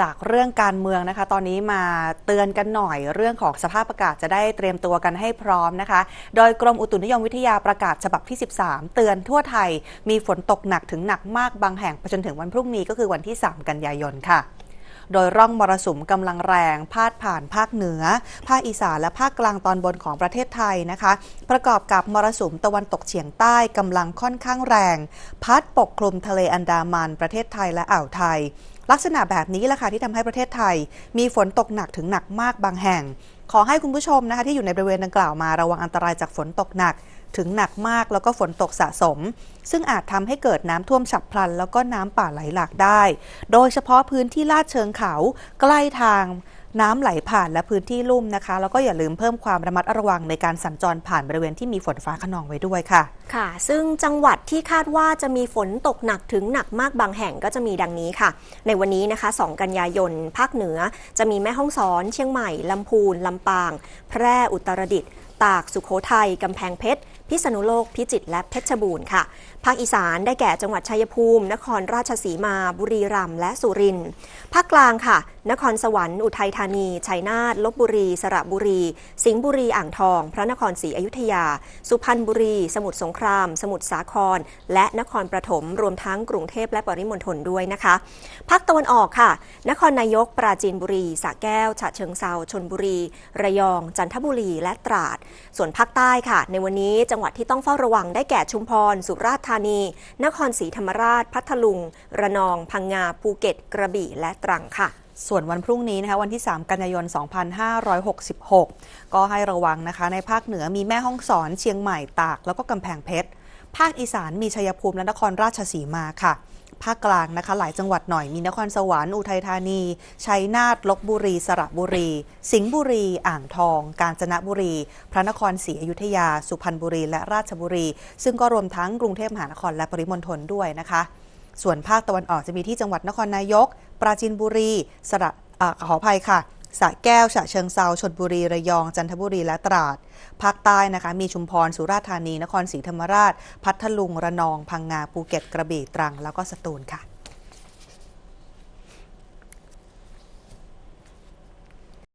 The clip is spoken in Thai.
จากเรื่องการเมืองนะคะ ตอนนี้มาเตือนกันหน่อยเรื่องของสภาพอากาศจะได้เตรียมตัวกันให้พร้อมนะคะ โดยกรมอุตุนิยมวิทยาประกาศฉบับที่ 13 เตือนทั่วไทย มีฝนตกหนักถึงหนักมากบางแห่งไปจนถึงวันพรุ่งนี้ก็คือวันที่ 3 กันยายนค่ะ โดยร่องมรสุมกำลังแรง พาดผ่านภาคเหนือ ภาคอีสานและภาคกลางตอนบนของประเทศไทยนะคะ ประกอบกับมรสุมตะวันตกเฉียงใต้กำลังค่อนข้างแรง พัดปกคลุมทะเลอันดามันประเทศไทยและอ่าวไทย ลักษณะแบบนี้แหละค่ะที่ทำให้ประเทศไทย มีฝนตกหนักถึงหนักมากบางแห่ง ขอให้คุณผู้ชมนะคะที่อยู่ในบริเวณดังกล่าวมาระวังอันตรายจากฝนตกหนัก ถึงหนักมากแล้วก็ฝนตกสะสม ซึ่งอาจทำให้เกิดน้ำท่วมฉับพลัน แล้วก็น้ำป่าไหลหลากได้ โดยเฉพาะพื้นที่ลาดเชิงเขาใกล้ทางน้ำไหลผ่านและพื้นที่ลุ่มนะคะ แล้วก็อย่าลืมเพิ่มความระมัดระวังในการสัญจรผ่านบริเวณที่มีฝนฟ้าขนองไว้ด้วยค่ะ ค่ะ ซึ่งจังหวัดที่คาดว่าจะมีฝนตกหนักถึงหนักมากบางแห่งก็จะมีดังนี้ค่ะ ในวันนี้นะคะ 2 กันยายน ภาคเหนือ จะมีแม่ฮ่องสอน เชียงใหม่ ลำพูน ลำปาง แพร่ อุตรดิตถ์ ตาก สุโขทัย กำแพงเพชร พิษณุโลก พิจิตร และเพชรบูรณ์ค่ะ ภาคอีสานได้แก่จังหวัดชัยภูมิ นครราชสีมา บุรีรัมย์ และสุรินทร์ ภาคกลางค่ะ นครสวรรค์ อุทัยธานี ชัยนาท ลบบุรี สระบุรี สิงห์บุรี อ่างทอง พระนครศรีอยุธยา สุพรรณบุรี สมุทรสงคราม สมุทรสาคร และนครปฐม รวมทั้งกรุงเทพและปริมณฑลด้วยนะคะ ภาคตะวันออกค่ะ นครนายก ปราจีนบุรี สระแก้ว ฉะเชิงเซา ชนบุรี ระยอง จันทบุรี และตราดส่วนภาคใต้ค่ะ ในวันนี้จังหวัดที่ต้องเฝ้าระวังได้แก่ชุมพร สุราษฎร์ธานี นครศรีธรรมราช พัทลุง ระนอง พังงา ภูเก็ต กระบี่ และตรังค่ะส่วนวันพรุ่งนี้นะคะวันที่ 3 กันยายน 2566 ก็ให้ระวังนะคะ ในภาคเหนือมีแม่ฮ่องสอนเชียงใหม่ตาก แล้วก็กำแพงเพชร ภาคอีสานมีชัยภูมิและนครราชสีมาค่ะภาคกลางนะคะหลายจังหวัดหน่อยมีนครสวรรค์อุทัยธานีชัยนาทลบบุรี สระบุรี สิงห์บุรี อ่างทอง กาญจนบุรี พระนครศรีอยุธยา สุพรรณบุรี และราชบุรี ซึ่งก็รวมทั้งกรุงเทพมหานครและปริมณฑลด้วยนะคะ ส่วนภาคตะวันออกจะมีที่จังหวัดนครนายก ปราจีนบุรี สระอาขออภัยค่ะ สระแก้ว ฉะเชิงเซาชนบุรี ระยอง จันทบุรี และตราด ภาคใต้นะคะ มีชุมพร สุราษฎร์ธานี นครศรีธรรมราช พัทลุง ระนอง พังงา ภูเก็ต กระบี่ ตรัง แล้วก็สตูลค่ะ